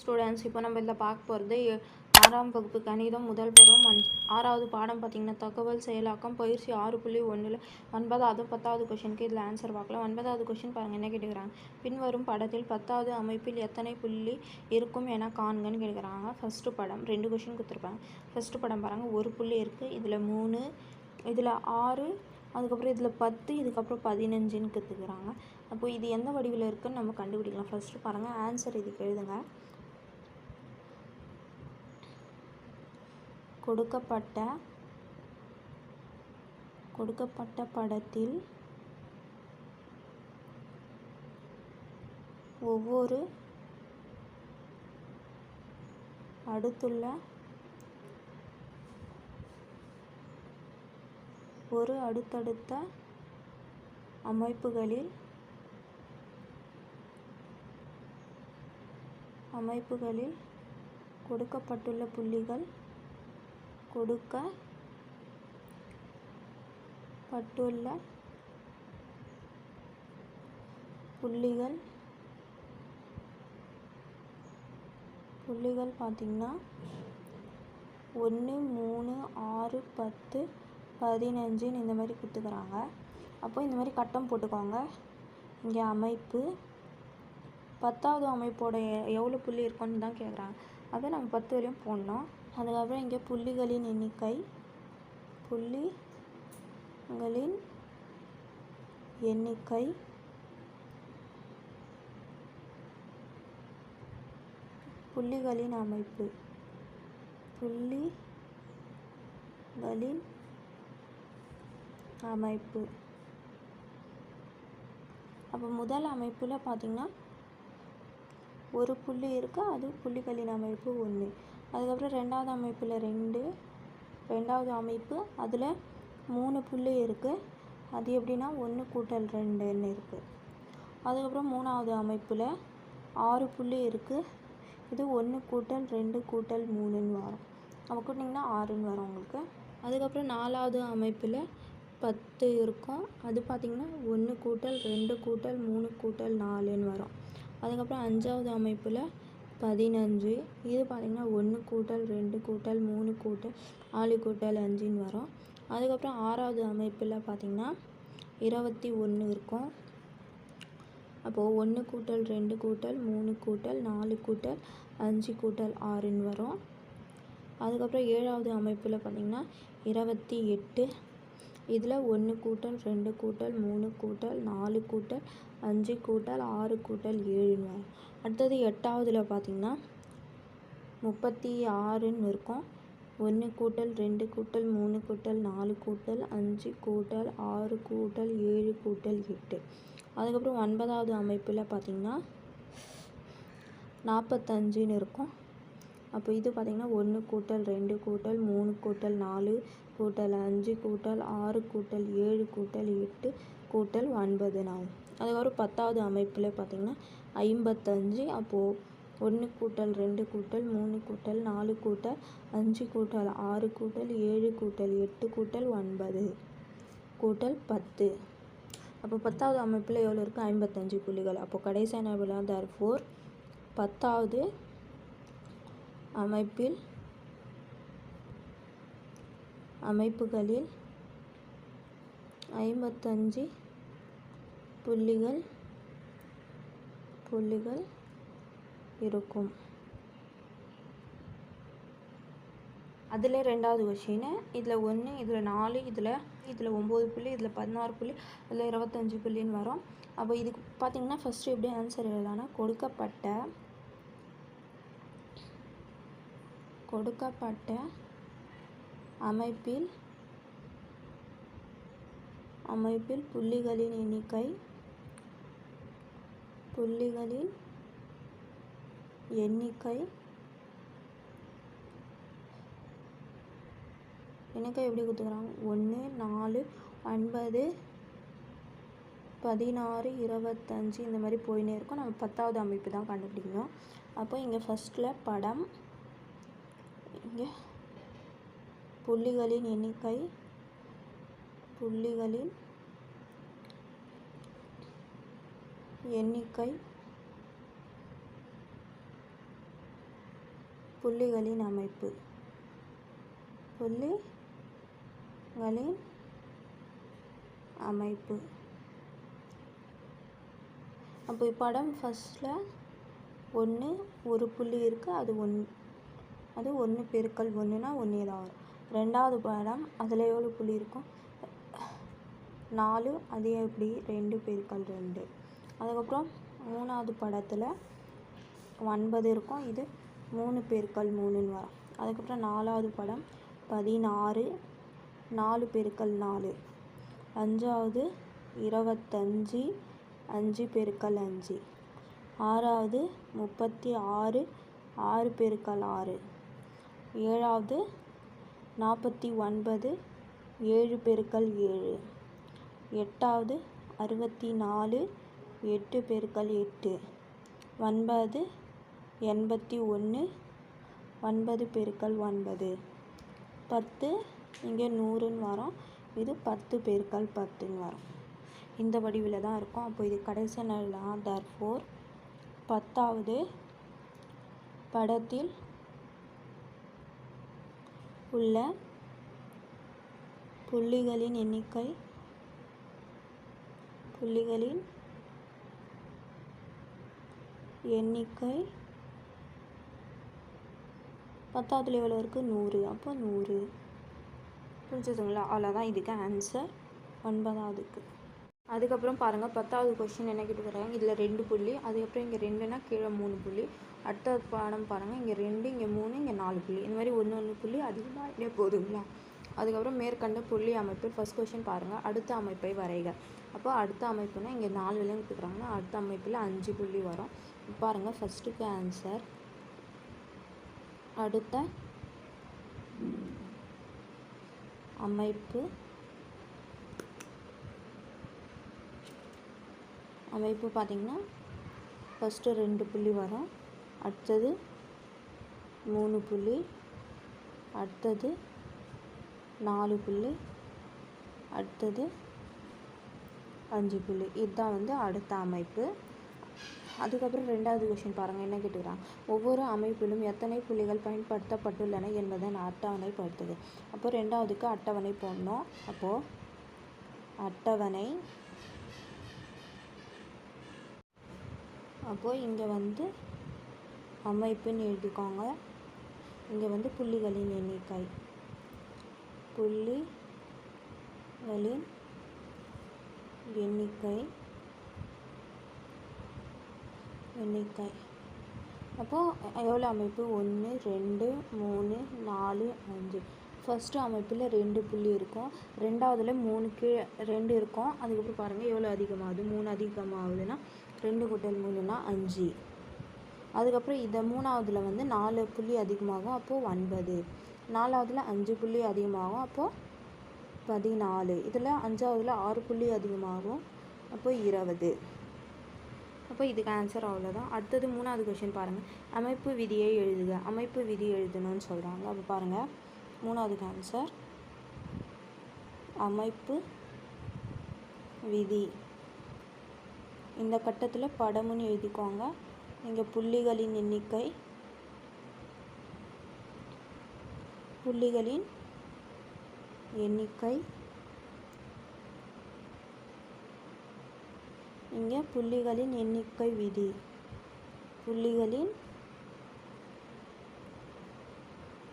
Students இப்போ நம்ம இதில் பார்க்க போகிறது ஆறாம் வகுப்பு கணிதம் முதல் பருவம் அஞ் ஆறாவது பாடம் பார்த்திங்கன்னா தகவல் செயலாக்கம் பயிற்சி ஆறு புள்ளி ஒன்றில் ஒன்பதாவது பத்தாவது கொஷனுக்கு இதில் ஆன்சர் பார்க்கலாம். ஒன்பதாவது கொஷின் பாருங்கள் என்ன கேட்டுக்கிறாங்க? பின்வரும் படத்தில் பத்தாவது அமைப்பில் எத்தனை புள்ளி இருக்கும் என காண்கன்னு கேட்குறாங்க ஃபஸ்ட்டு படம் ரெண்டு கொஷின் கொடுத்துருப்பாங்க. ஃபஸ்ட்டு படம் பாருங்கள் ஒரு புள்ளி இருக்குது இதில் மூணு இதில் ஆறு அதுக்கப்புறம் இதில் பத்து இதுக்கப்புறம் பதினஞ்சுன்னு கற்றுக்குறாங்க அப்போ இது எந்த வடிவில் இருக்குதுன்னு நம்ம கண்டுபிடிக்கலாம். ஃபஸ்ட்டு பாருங்கள் ஆன்சர் இதுக்கு எழுதுங்க. கொடுக்கப்பட்ட கொடுக்கப்பட்ட படத்தில் ஒவ்வொரு அடுத்துள்ள ஒரு அடுத்தடுத்த அமைப்புகளில் அமைப்புகளில் கொடுக்கப்பட்டுள்ள புள்ளிகள் கொடுக்கப்பட்டுள்ள புள்ளிகள் புள்ளிகள் பார்த்திங்கன்னா ஒன்று மூணு ஆறு பத்து பதினஞ்சுன்னு இந்த மாதிரி கொடுத்துக்கிறாங்க. அப்போ இந்த மாதிரி கட்டம் போட்டுக்கோங்க. இங்கே அமைப்பு பத்தாவது அமைப்போட எ- எவ்வளோ புள்ளி இருக்குன்னு தான் கேட்குறாங்க அதை நம்ம பத்து வரையும் போடணும். அதுக்கப்புறம் இங்கே புள்ளிகளின் எண்ணிக்கை. புள்ளிகளின் எண்ணிக்கை. புள்ளிகளின் அமைப்பு. புள்ளிகளின் அமைப்பு. அப்போ முதல் அமைப்பில் பார்த்திங்கன்னா ஒரு புள்ளி இருக்குது அது புள்ளிகளின் அமைப்பு ஒன்று. அதுக்கப்புறம் ரெண்டாவது அமைப்பில் ரெண்டு ரெண்டாவது அமைப்பு அதில் மூணு புள்ளி இருக்குது அது எப்படின்னா ஒன்று கூட்டல் ரெண்டுன்னு இருக்குது அதுக்கப்புறம் மூணாவது அமைப்பில் ஆறு புள்ளி இருக்குது இது ஒன்று கூட்டல் ரெண்டு கூட்டல் மூணுன்னு வரும். அப்போ கூட்டிங்கன்னா ஆறுன்னு வரும் உங்களுக்கு. அதுக்கப்புறம் நாலாவது அமைப்பில் பத்து இருக்கும். அது பார்த்திங்கன்னா ஒன்று கூட்டல் ரெண்டு கூட்டல் மூணு கூட்டல் நாலுன்னு வரும். அதுக்கப்புறம் அஞ்சாவது அமைப்பில் பதினஞ்சு. இது பார்த்திங்கன்னா ஒன்று கூட்டல் ரெண்டு கூட்டல் மூணு கூட்டல் நாலு கூட்டல் அஞ்சுன்னு வரும். அதுக்கப்புறம் ஆறாவது அமைப்பில் பார்த்திங்கன்னா இருபத்தி ஒன்று இருக்கும். அப்போது ஒன்று கூட்டல் ரெண்டு கூட்டல் மூணு கூட்டல் நாலு கூட்டல் அஞ்சு கூட்டல் ஆறுன்னு வரும். அதுக்கப்புறம் ஏழாவது அமைப்பில் பார்த்திங்கன்னா இருபத்தி எட்டு இதில் ஒன்று கூட்டல் ரெண்டு கூட்டல் மூணு கூட்டல் நாலு கூட்டல் அஞ்சு கூட்டல் ஆறு கூட்டல் ஏழுன்னு வரும். அடுத்தது எட்டாவதுல பார்த்திங்கன்னா முப்பத்தி ஆறுன்னு இருக்கும். ஒன்று கூட்டல் ரெண்டு கூட்டல் மூணு கூட்டல் நாலு கூட்டல் அஞ்சு கூட்டல் ஆறு கூட்டல் ஏழு கூட்டல் எட்டு. அதுக்கப்புறம் ஒன்பதாவது அமைப்பில் பார்த்திங்கன்னா நாற்பத்தஞ்சுன்னு இருக்கும். அப்போ இது பார்த்திங்கன்னா ஒன்று கூட்டல் ரெண்டு கூட்டல் மூணு கூட்டல் நாலு கூட்டல் அஞ்சு கூட்டல் ஆறு கூட்டல் ஏழு கூட்டல் எட்டு கூட்டல் ஒன்பது ஆகும் அதுக்கப்புறம் பத்தாவது அமைப்பில் பார்த்திங்கன்னா ஐம்பத்தஞ்சு. அப்போது ஒன்று கூட்டல் ரெண்டு கூட்டல் மூணு கூட்டல் நாலு கூட்டல் அஞ்சு கூட்டல் ஆறு கூட்டல் ஏழு கூட்டல் எட்டு கூட்டல் ஒன்பது கூட்டல் பத்து. அப்போ பத்தாவது அமைப்பில் எவ்வளோ இருக்குது ஐம்பத்தஞ்சு புள்ளிகள். அப்போ கடைசியான தர் ஃபோர் பத்தாவது அமைப்பில் அமைப்புகளில் ஐம்பத்தஞ்சு புள்ளிகள் புள்ளிகள் இருக்கும். அதில் ரெண்டாவது கொஷினு இதில் ஒன்று இதில் நாலு இதில் இதில் ஒம்பது புள்ளி இதில் பதினாறு புள்ளி இதில் இருபத்தஞ்சு புள்ளின்னு வரும். அப்போ இதுக்கு பார்த்தீங்கன்னா ஃபஸ்ட்டு எப்படி ஆன்சர் எழுதலாம்னா கொடுக்கப்பட்ட கொடுக்கப்பட்ட அமைப்பில் அமைப்பில் புள்ளிகளின் எண்ணிக்கை புள்ளிகளின் எண்ணிக்கை எண்ணிக்கை எப்படி கொடுத்துக்கிறாங்க ஒன்று நாலு ஒன்பது பதினாறு இருபத்தஞ்சு இந்த மாதிரி போயின்னே இருக்கும். நம்ம பத்தாவது அமைப்பு தான் கண்டுபிடிக்கணும். அப்போ இங்கே ஃபஸ்ட்டில் படம் இங்கே புள்ளிகளின் எண்ணிக்கை புள்ளிகளின் எண்ணிக்கை புள்ளிகளின் அமைப்பு. புள்ளிகளின் அமைப்பு. அப்போ படம் ஃபஸ்ட்டில் ஒன்று ஒரு புள்ளி இருக்குது அது ஒன் அது ஒன்று பெருக்கல் ஒன்றுனா ஒன்றே தான் வரும் ரெண்டாவது படம் அதில் எவ்வளோ புள்ளி இருக்கும்? நாலு அது எப்படி? ரெண்டு பெருக்கல் ரெண்டு. அதுக்கப்புறம் மூணாவது படத்தில் ஒன்பது இருக்கும். இது மூணு பெருக்கல் மூணுன்னு வரும். அதுக்கப்புறம் நாலாவது படம் பதினாறு நாலு பெருக்கல் நாலு. அஞ்சாவது இருபத்தஞ்சி அஞ்சு பெருக்கல் அஞ்சு. ஆறாவது முப்பத்தி ஆறு ஆறு பெருக்கல் ஆறு. ஏழாவது நாற்பத்தி ஒன்பது ஏழு பெருக்கல் ஏழு. எட்டாவது அறுபத்தி நாலு எட்டு பெருக்கல் எட்டு. ஒன்பது எண்பத்தி ஒன்று ஒன்பது பெருக்கல் ஒன்பது. பத்து இங்கே நூறுன்னு வரும். இது பத்து பெருக்கல் பத்துன்னு வரும். இந்த வடிவில் தான் இருக்கும். அப்போ இது கடைசி நாள் தான் தர்ஃபோர் பத்தாவது படத்தில் உள்ள புள்ளிகளின் எண்ணிக்கை புள்ளிகளின் எண்ணிக்கை பத்தாவதுல எவ்வளோ இருக்குது நூறு அப்போ நூறு. புரிஞ்சுதுங்களா? அவ்வளோதான் இதுக்கு ஆன்சர் ஒன்பதாவதுக்கு. அதுக்கப்புறம் பாருங்கள் பத்தாவது கொஷின் என்ன கேட்டுக்கிறாங்க இதில் ரெண்டு புள்ளி அதுக்கப்புறம் இங்கே ரெண்டுனா கீழே மூணு புள்ளி. அடுத்த பாடம் பாருங்கள் இங்கே ரெண்டு இங்கே மூணு இங்கே நாலு புள்ளி. இந்த மாதிரி ஒன்று ஒன்று புள்ளி அதிகமாக போதுங்களா அதுக்கப்புறம் மேற்கண்ட புள்ளி அமைப்பு ஃபஸ்ட் கொஷின் பாருங்கள் அடுத்த அமைப்பை வரைக. அப்போ அடுத்த அமைப்புனா இங்கே நாலு விலங்கு கொடுக்குறாங்கன்னா அடுத்த அமைப்பில் அஞ்சு புள்ளி வரும். பாருங்கள் ஃபஸ்ட்டுக்கு ஆன்சர் அடுத்த அமைப்பு. அமைப்பு பார்த்திங்கன்னா ஃபஸ்ட்டு ரெண்டு புள்ளி வரும். அடுத்தது மூணு புள்ளி. அடுத்தது நாலு புள்ளி. அடுத்தது அஞ்சு புள்ளி. இதுதான் வந்து அடுத்த அமைப்பு. அதுக்கப்புறம் ரெண்டாவது கொஷின் பாருங்கள் என்ன கேட்டுக்கிறாங்க ஒவ்வொரு அமைப்பிலும் எத்தனை புள்ளிகள் பயன்படுத்தப்பட்டுள்ளன என்பதை அட்டவணைப்படுத்துது. அப்போ ரெண்டாவதுக்கு அட்டவணை போடணும். அப்போது அட்டவணை. அப்போது இங்கே வந்து அமைப்புன்னு எழுதிக்கோங்க. இங்கே வந்து புள்ளிகளின் எண்ணிக்கை. புள்ளிகளின் எண்ணிக்கை. எண்ணிக்கை. அப்போது எவ்வளோ அமைப்பு? ஒன்று ரெண்டு மூணு நாலு அஞ்சு. ஃபஸ்ட்டு அமைப்பில் ரெண்டு புள்ளி இருக்கும். ரெண்டாவதில் மூணு கீழே ரெண்டு இருக்கும். அதுக்கப்புறம் பாருங்கள் எவ்வளோ அதிகமாகுது? மூணு அதிகமாகுதுன்னா ரெண்டு கூட்டல் மூணுன்னா அஞ்சு. அதுக்கப்புறம் இதை மூணாவதில் வந்து நாலு புள்ளி அதிகமாகும் அப்போது ஒன்பது. நாலாவதில் அஞ்சு புள்ளி அதிகமாகும் அப்போது பதினாலு. இதில் அஞ்சாவதில் ஆறு புள்ளி அதிகமாகும் அப்போ இருபது. அப்போ இதுக்கு ஆன்சர் அவ்வளோதான் அடுத்தது மூணாவது கொஷின் பாருங்கள் அமைப்பு விதியை எழுதுக. அமைப்பு விதி எழுதணும்னு சொல்கிறாங்க அப்போ பாருங்கள் மூணாவதுக்கு ஆன்சர் அமைப்பு விதி. இந்த கட்டத்தில் படமுன்னு எழுதிக்கோங்க. இங்கே புள்ளிகளின் எண்ணிக்கை. புள்ளிகளின் எண்ணிக்கை. இங்கே புள்ளிகளின் எண்ணிக்கை விதி. புள்ளிகளின்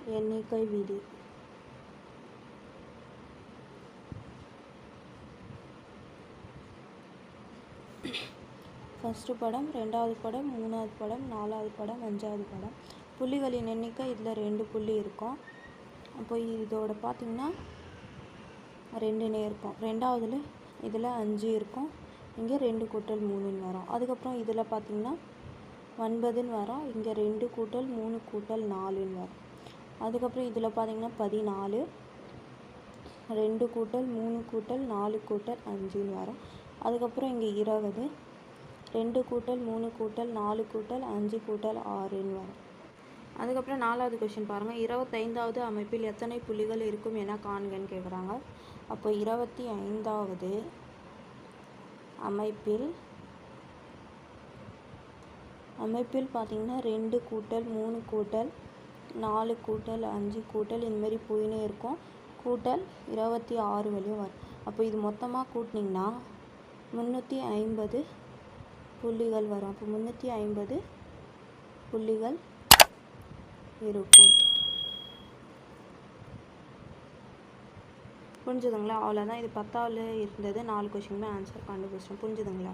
எண்ணிக்கை விதி. ஃபஸ்ட்டு படம் ரெண்டாவது படம் மூணாவது படம் நாலாவது படம் அஞ்சாவது படம். புள்ளிகளின் எண்ணிக்கை இதில் ரெண்டு புள்ளி இருக்கும். அப்போ இதோட பார்த்திங்கன்னா ரெண்டுனே இருக்கும். ரெண்டாவதுல இதில் அஞ்சு இருக்கும். இங்கே ரெண்டு கூட்டல் மூணுன்னு வரும். அதுக்கப்புறம் இதில் பார்த்திங்கன்னா ஒன்பதுன்னு வரும். இங்கே ரெண்டு கூட்டல் மூணு கூட்டல் நாலுன்னு வரும். அதுக்கப்புறம் இதில் பார்த்திங்கன்னா பதினாலு. ரெண்டு கூட்டல் மூணு கூட்டல் நாலு கூட்டல் அஞ்சுன்னு வரும். அதுக்கப்புறம் இங்கே இருபது. ரெண்டு கூட்டல் மூணு கூட்டல் நாலு கூட்டல் அஞ்சு கூட்டல் ஆறுன்னு வரும். அதுக்கப்புறம் நாலாவது கொஷின் பாருங்கள் இருபத்தைந்தாவது அமைப்பில் எத்தனை புள்ளிகள் இருக்கும் என காண்கன்னு கேட்குறாங்க அப்போ இருபத்தி ஐந்தாவது அமைப்பில் அமைப்பில் பார்த்திங்கன்னா ரெண்டு கூட்டல் மூணு கூட்டல் நாலு கூட்டல் அஞ்சு கூட்டல் இந்தமாரி போயினே இருக்கும். கூட்டல் இருபத்தி ஆறு வழியும் வரும். அப்போ இது மொத்தமாக கூட்டினீங்கன்னா முந்நூற்றி ஐம்பது புள்ளிகள் வரும். அப்போ முந்நூற்றி ஐம்பது புள்ளிகள் இருக்கும். புரிஞ்சுதுங்களா? அவ்வளோதான் இது பத்தாவில் இருந்தது. நாலு கொஷினுமே ஆன்சர் கண்டுபிடிச்சோம் புரிஞ்சுதுங்களா?